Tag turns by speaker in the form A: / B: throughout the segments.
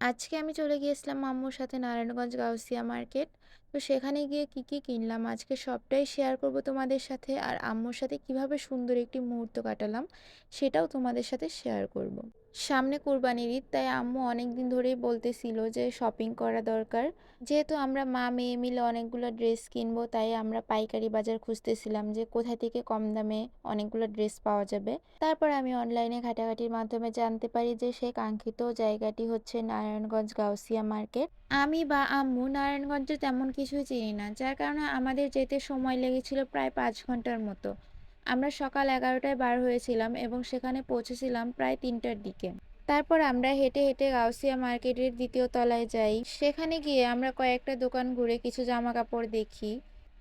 A: আজকে আমি চলে গিয়েছিলাম মাম্মুর সাথে নারায়ণগঞ্জ গাউসিয়া মার্কেট। তো সেখানে গিয়ে কি, কি কিনলাম আজকে সবটাই শেয়ার করব তোমাদের সাথে। আর আম্মুর সাথে কীভাবে সুন্দর একটি মুহূর্ত কাটালাম সেটাও তোমাদের সাথে শেয়ার করব। সামনে কোরবানির ঈদ, তাই আম্মু অনেকদিন ধরেই বলতেছিল যে শপিং করা দরকার। যেহেতু আমরা মা, মেয়ে মিলে অনেকগুলো ড্রেস কিনবো, তাই আমরা পাইকারি বাজার খুঁজতেছিলাম যে কোথা থেকে কম দামে অনেকগুলো ড্রেস পাওয়া যাবে। তারপর আমি অনলাইনে ঘাটাঘাটির মাধ্যমে জানতে পারি যে সেই কাঙ্ক্ষিত জায়গাটি হচ্ছে নারায়ণগঞ্জ গাউসিয়া মার্কেট। আমি বা আম্মু নারায়ণগঞ্জে তেমন কিছুই চিনি না, যার কারণে আমাদের যেতে সময় লেগেছিল প্রায় পাঁচ ঘণ্টার মতো। আমরা সকাল এগারোটায় বার হয়েছিলাম এবং সেখানে পৌঁছেছিলাম প্রায় তিনটার দিকে। তারপর আমরা হেঁটে হেঁটে গাউসিয়া মার্কেটের দ্বিতীয় তলায় যাই। সেখানে গিয়ে আমরা কয়েকটা দোকান ঘুরে কিছু জামা কাপড় দেখি।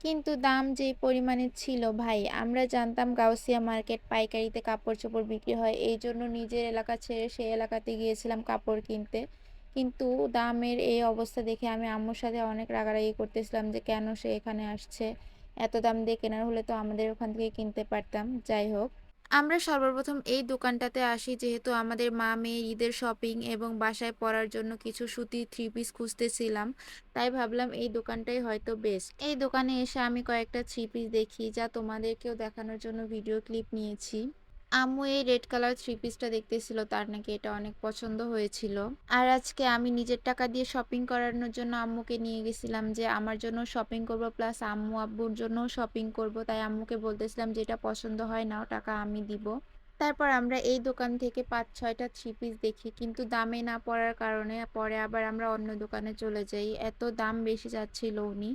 A: কিন্তু দাম যেই পরিমাণে ছিল, ভাই, আমরা জানতাম গাউসিয়া মার্কেট পাইকারিতে কাপড় চোপড় বিক্রি হয়। এই জন্য নিজের এলাকা ছেড়ে সেই এলাকাতে গিয়েছিলাম কাপড় কিনতে। কিন্তু দামের এই অবস্থা দেখে আমি আম্মুর সাথে অনেক রাগারাগি করতেছিলাম যে কেন সে এখানে আসছে। এত দাম দিয়ে কেনার হলে তো আমাদের ওখান থেকে কিনতে পারতাম, যাই হোক। আমরা সর্বপ্রথম এই দোকানটাতে আসি, যেহেতু আমাদের মা মেয়ের ঈদের শপিং এবং বাসায় পরার জন্য কিছু সুতি থ্রি পিস খুঁজতেছিলাম, তাই ভাবলাম এই দোকানটাই হয়তো বেস্ট এই দোকানে এসে আমি কয়েকটা থ্রি পিস দেখি, যা তোমাদেরকেও দেখানোর জন্য ভিডিও ক্লিপ নিয়েছি। আম্মু এই রেড কালার থ্রি পিসটা দেখতেছিল, তার নাকি এটা অনেক পছন্দ হয়েছিল। আর আজকে আমি নিজের টাকা দিয়ে শপিং করানোর জন্য আম্মুকে নিয়ে গেছিলাম যে, আমার জন্য শপিং করব প্লাস আম্মু আব্বুর জন্য শপিং করব। তাই আম্মুকে বলতেছিলাম যেটা পছন্দ হয় নাও, টাকা আমি দিব। তারপর আমরা এই দোকান থেকে পাঁচ, ছয়টা থ্রি পিস দেখি, কিন্তু দামে না পড়ার কারণে পরে আবার আমরা অন্য দোকানে চলে যাই। এত দাম বেশি যাচ্ছিল উনি,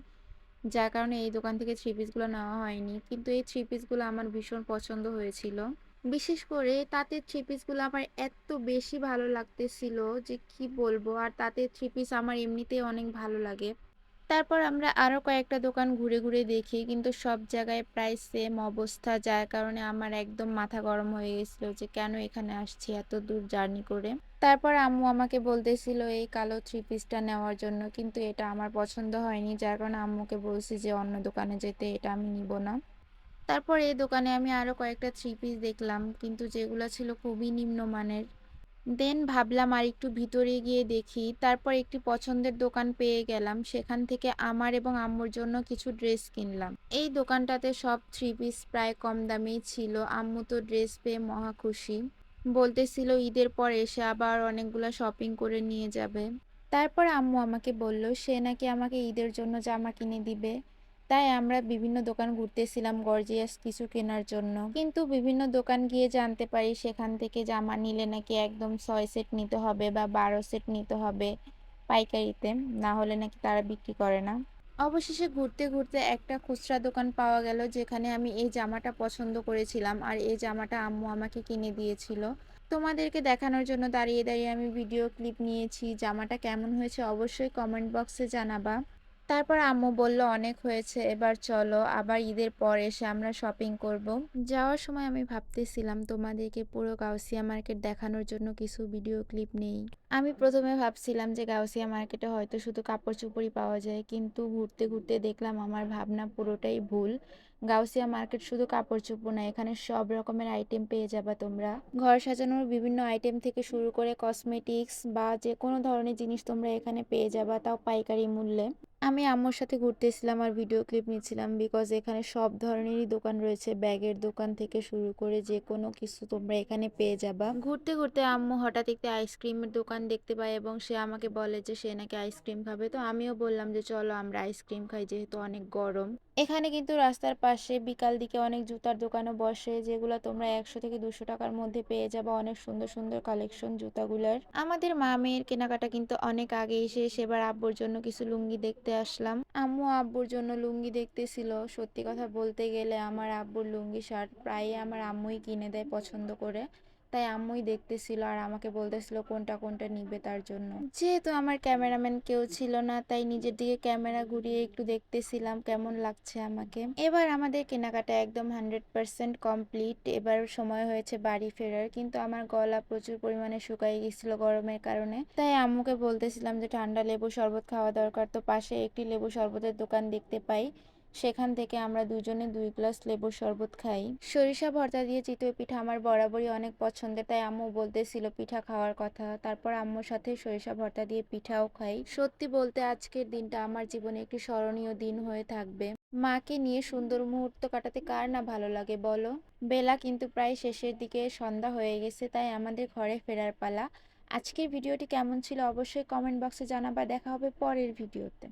A: যার কারণে এই দোকান থেকে থ্রি পিসগুলো নেওয়া হয়নি। কিন্তু এই থ্রি পিসগুলো আমার ভীষণ পছন্দ হয়েছিল। বিশেষ করে তাঁতের থ্রি পিসগুলো আমার এত বেশি ভালো লাগতেছিল যে কি বলব? আর তাঁতের থ্রি পিস আমার এমনিতেই অনেক ভালো লাগে। তারপর আমরা আরও কয়েকটা দোকান ঘুরে ঘুরে দেখি, কিন্তু সব জায়গায় প্রায় সেম অবস্থা, যার কারণে আমার একদম মাথা গরম হয়ে গেছিল যে কেন এখানে আসছি এত দূর জার্নি করে। তারপর আম্মু আমাকে বলতেছিল এই কালো থ্রি পিসটা নেওয়ার জন্য, কিন্তু এটা আমার পছন্দ হয়নি, যার কারণে আম্মুকে বলছি যে অন্য দোকানে যেতে, এটা আমি নিব না। তারপর এই দোকানে আমি আরও কয়েকটা থ্রি পিস দেখলাম। কিন্তু যেগুলো ছিল খুবই নিম্নমানের। দেন ভাবলাম আর একটু ভিতরে গিয়ে দেখি। তারপর একটি পছন্দের দোকান পেয়ে গেলাম। সেখান থেকে আমার এবং আম্মুর জন্য কিছু ড্রেস কিনলাম। এই দোকানটাতে সব থ্রি পিস প্রায় কম দামেই ছিল। আম্মু তো ড্রেস পেয়ে মহা খুশি। বলতেছিল ঈদের পর এসে আবার অনেকগুলো শপিং করে নিয়ে যাবে। তারপর আম্মু আমাকে বলল, সে নাকি আমাকে ঈদের জন্য জামা কিনে দিবে। তাই আমরা বিভিন্ন দোকান ঘুরতেছিলাম গর্জিয়াস কিছু কেনার জন্য। কিন্তু বিভিন্ন দোকান গিয়ে জানতে পারি সেখান থেকে জামা নিলে নাকি একদম ছয় সেট নিতে হবে বা বারো সেট নিতে হবে পাইকারিতে, না হলে নাকি তারা বিক্রি করে না। অবশেষে ঘুরতে ঘুরতে একটা খুচরা দোকান পাওয়া গেল যেখানে আমি এই জামাটা পছন্দ করেছিলাম আর এই জামাটা আম্মু আমাকে কিনে দিয়েছিল। তোমাদেরকে দেখানোর জন্য দাঁড়িয়ে দাঁড়িয়ে আমি ভিডিও ক্লিপ নিয়েছি। জামাটা কেমন হয়েছে অবশ্যই কমেন্ট বক্সে জানাবা। তারপর আম্মু বলল, অনেক হয়েছে, এবার চলো। আবার ঈদের পর এসে আমরা শপিং করব। যাওয়ার সময় আমি ভাবতেছিলাম, তোমাদেরকে পুরো গাউসিয়া মার্কেট দেখানোর জন্য কিছু ভিডিও ক্লিপ নেই। আমি প্রথমে ভাবছিলাম যে গাউসিয়া মার্কেটে হয়তো শুধু কাপড় চোপড়ই পাওয়া যায়, কিন্তু ঘুরতে ঘুরতে দেখলাম আমার ভাবনা পুরোটাই ভুল। গাউসিয়া মার্কেট শুধু কাপড় চোপড় না, এখানে সব রকমের আইটেম পেয়ে যাবা তোমরা। ঘর সাজানোর বিভিন্ন আইটেম থেকে শুরু করে কসমেটিক্স বা যে কোনো ধরনের জিনিস তোমরা এখানে পেয়ে যাবা, তাও পাইকারি মূল্যে। আমি আম্মুর সাথে ঘুরতেছিলাম আর ভিডিও ক্লিপ নিচ্ছিলাম বিকজ এখানে সব ধরনেরই দোকান রয়েছে। ব্যাগের দোকান থেকে শুরু করে যে কোনো কিছু তোমরা এখানে পেয়ে যাবা। ঘুরতে ঘুরতে আম্মু হঠাৎ একটি আইসক্রিমের দোকান দেখতে পায় এবং সে আমাকে বলে যে সে নাকি আইসক্রিম খাবে। তো আমিও বললাম যে চলো আমরা আইসক্রিম খাই যেহেতু অনেক গরম। এখানে কিন্তু রাস্তার পাশে বিকাল দিকে অনেক জুতার দোকানও বসে যেগুলো তোমরা একশো থেকে দুশো টাকার মধ্যে পেয়ে যাবে অনেক সুন্দর সুন্দর কালেকশন জুতাগুলার। আমাদের মা মেয়ের কেনাকাটা কিন্তু অনেক আগে এসে সেবার আব্বুর জন্য কিছু লুঙ্গি দেখতে আসলাম। আম্মু আব্বুর জন্য লুঙ্গি দেখতেছিল। সত্যি কথা বলতে গেলে আমার আব্বুর লুঙ্গি শার্ট প্রায় আমার আম্মুই কিনে দেয় পছন্দ করে। তাই আম্মুই দেখতেছিল আর আমাকে বলতেছিল কোনটা কোনটা নিবে তার জন্য। যেহেতু আমার ক্যামেরাম্যান কেউ ছিল না, তাই নিজের দিকে ক্যামেরা ঘুরিয়ে একটু দেখতেছিলাম কেমন লাগছে আমাকে। এবার আমাদের কেনাকাটা একদম হান্ড্রেড পার্সেন্ট কমপ্লিট। এবার সময় হয়েছে বাড়ি ফেরার, কিন্তু আমার গলা প্রচুর পরিমাণে শুকাই গেছিল গরমের কারণে। তাই আম্মুকে বলতেছিলাম যে ঠান্ডা লেবু শরবত খাওয়া দরকার, তো পাশে একটি লেবু শরবতের দোকান দেখতে পাই। সেখান থেকে আমরা দুজনে দুই গ্লাস লেবুর শরবত খাই। সরিষা ভর্তা দিয়ে চিতই পিঠা আমার বরাবরই অনেক পছন্দের, তাই আম্মু বলতেছিল পিঠা খাওয়ার কথা। তারপর আম্মুর সাথে সরিষা ভর্তা দিয়ে পিঠাও খাই। সত্যি বলতে আজকের দিনটা আমার জীবনে একটি স্মরণীয় দিন হয়ে থাকবে। মাকে নিয়ে সুন্দর মুহূর্ত কাটাতে কার না ভালো লাগে বলো? বেলা কিন্তু প্রায় শেষের দিকে, সন্ধ্যা হয়ে গেছে, তাই আমাদের ঘরে ফেরার পালা। আজকের ভিডিওটি কেমন ছিল অবশ্যই কমেন্ট বক্সে জানাবা। দেখা হবে পরের ভিডিওতে।